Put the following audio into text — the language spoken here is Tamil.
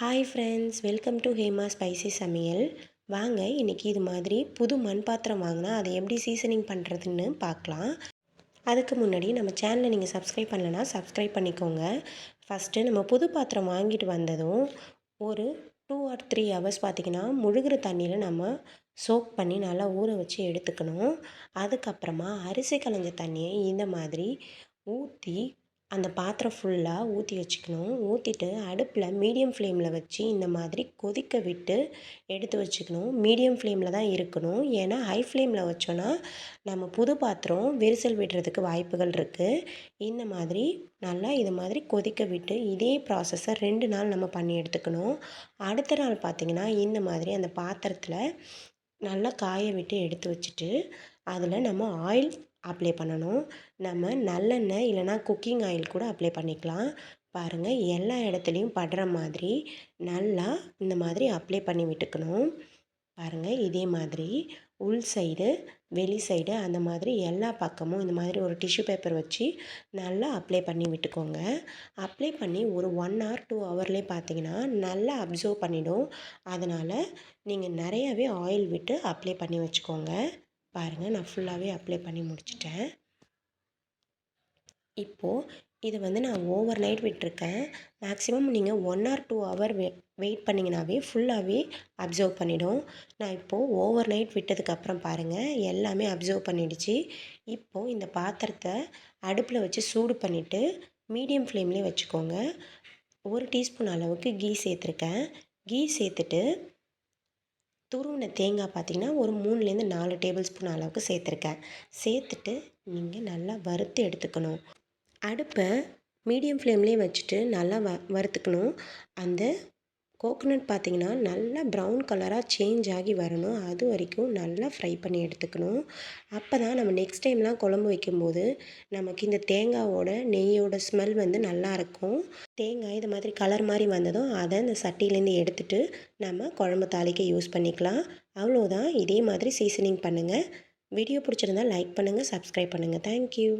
Hi friends welcome to Hema spicy சமையல் வாங்க இன்றைக்கி இது மாதிரி புது மண் பாத்திரம் வாங்கினா அதை எப்படி சீசனிங் பண்ணுறதுன்னு பார்க்கலாம். அதுக்கு முன்னாடி நம்ம சேனலை நீங்கள் சப்ஸ்கிரைப் பண்ணலைன்னா சப்ஸ்கிரைப் பண்ணிக்கோங்க. ஃபஸ்ட்டு நம்ம புது பாத்திரம் வாங்கிட்டு வந்ததும் ஒரு டூ ஆர் த்ரீ ஹவர்ஸ் பார்த்திங்கன்னா முழுகிற தண்ணியில் நம்ம சோக் பண்ணி நல்லா ஊற வச்சு எடுத்துக்கணும். அதுக்கப்புறமா அரிசி களைஞ்ச தண்ணியை இந்த மாதிரி ஊற்றி அந்த பாத்திரம் ஃபுல்லாக ஊற்றி வச்சுக்கணும். ஊற்றிட்டு அடுப்பில் மீடியம் ஃப்ளேமில் வச்சு இந்த மாதிரி கொதிக்க விட்டு எடுத்து வச்சுக்கணும். மீடியம் ஃப்ளேமில் தான் இருக்கணும். ஏன்னா ஹை ஃப்ளேமில் வச்சோன்னா நம்ம புது பாத்திரம் விரிசல் விடுறதுக்கு வாய்ப்புகள் இருக்குது இந்த மாதிரி நல்லா இது மாதிரி கொதிக்க விட்டு இதே ப்ராசஸை ரெண்டு நாள் நம்ம பண்ணி எடுத்துக்கணும். அடுத்த நாள் பார்த்திங்கன்னா இந்த மாதிரி அந்த பாத்திரத்தில் நல்லா காய விட்டு எடுத்து வச்சுட்டு அதில் நம்ம ஆயில் அப்ளை பண்ணணும். நம்ம நல்லெண்ணெய் இல்லைனா குக்கிங் ஆயில் கூட அப்ளை பண்ணிக்கலாம். பாருங்கள் எல்லா இடத்துலையும் படுற மாதிரி நல்லா இந்த மாதிரி அப்ளை பண்ணி விட்டுக்கணும். பாருங்கள் இதே மாதிரி உள் சைடு வெளி சைடு அந்த மாதிரி எல்லா பக்கமும் இந்த மாதிரி ஒரு டிஷ்யூ பேப்பர் வச்சு நல்லா அப்ளை பண்ணி விட்டுக்கோங்க. அப்ளை பண்ணி ஒரு ஒன் ஹவர் டூ ஹவர்லேயே பார்த்தீங்கன்னா நல்லா அப்சர்வ் பண்ணிவிடும் அதனால் நீங்கள் நிறையாவே ஆயில் விட்டு அப்ளை பண்ணி வச்சுக்கோங்க. பாருங்கள் நான் ஃபுல்லாகவே அப்ளை பண்ணி முடிச்சிட்டேன். இப்போது இதை வந்து நான் ஓவர் நைட் விட்டுருக்கேன். மேக்ஸிமம் நீங்கள் one or two hour wait wait பண்ணிங்கனாவே ஃபுல்லாகவே அப்சர்வ் பண்ணிவிடும் நான் இப்போது ஓவர் நைட் விட்டதுக்கப்புறம் பாருங்கள் எல்லாமே அப்சர்வ் பண்ணிடுச்சு. இப்போது இந்த பாத்திரத்தை அடுப்பில் வச்சு சூடு பண்ணிவிட்டு மீடியம் ஃப்ளேம்லேயே வச்சுக்கோங்க. ஒரு டீஸ்பூன் அளவுக்கு கீ சேர்த்துருக்கேன். கீ சேர்த்துட்டு துருவின தேங்காய் பார்த்திங்கன்னா ஒரு மூணுலேருந்து நாலு டேபிள் ஸ்பூன் அளவுக்கு சேர்த்துருக்கேன். சேர்த்துட்டு நீங்கள் நல்லா வறுத்து எடுத்துக்கணும். அடுப்பை மீடியம் ஃப்ளேம்லேயே வச்சுட்டு நல்லா வ வறுத்துக்கணும். அந்த கோகனட் பார்த்திங்கன்னா நல்லா ப்ரௌன் கலராக சேஞ்ச் ஆகி வரணும். அது வரைக்கும் நல்லா ஃப்ரை பண்ணி எடுத்துக்கணும். அப்போ தான் நம்ம நெக்ஸ்ட் டைம்லாம் குழம்பு வைக்கும்போது நமக்கு இந்த தேங்காவோட நெய்யோட ஸ்மெல் வந்து நல்லாயிருக்கும் தேங்காய் இது மாதிரி கலர் மாதிரி வந்ததும் அதை இந்த சட்டியிலேருந்து எடுத்துட்டு நம்ம குழம்பு தாளிக்க யூஸ் பண்ணிக்கலாம். அவ்வளோதான். இதே மாதிரி சீசனிங் பண்ணுங்கள் வீடியோ பிடிச்சிருந்தா லைக் பண்ணுங்கள் சப்ஸ்கிரைப் பண்ணுங்கள் தேங்க்யூ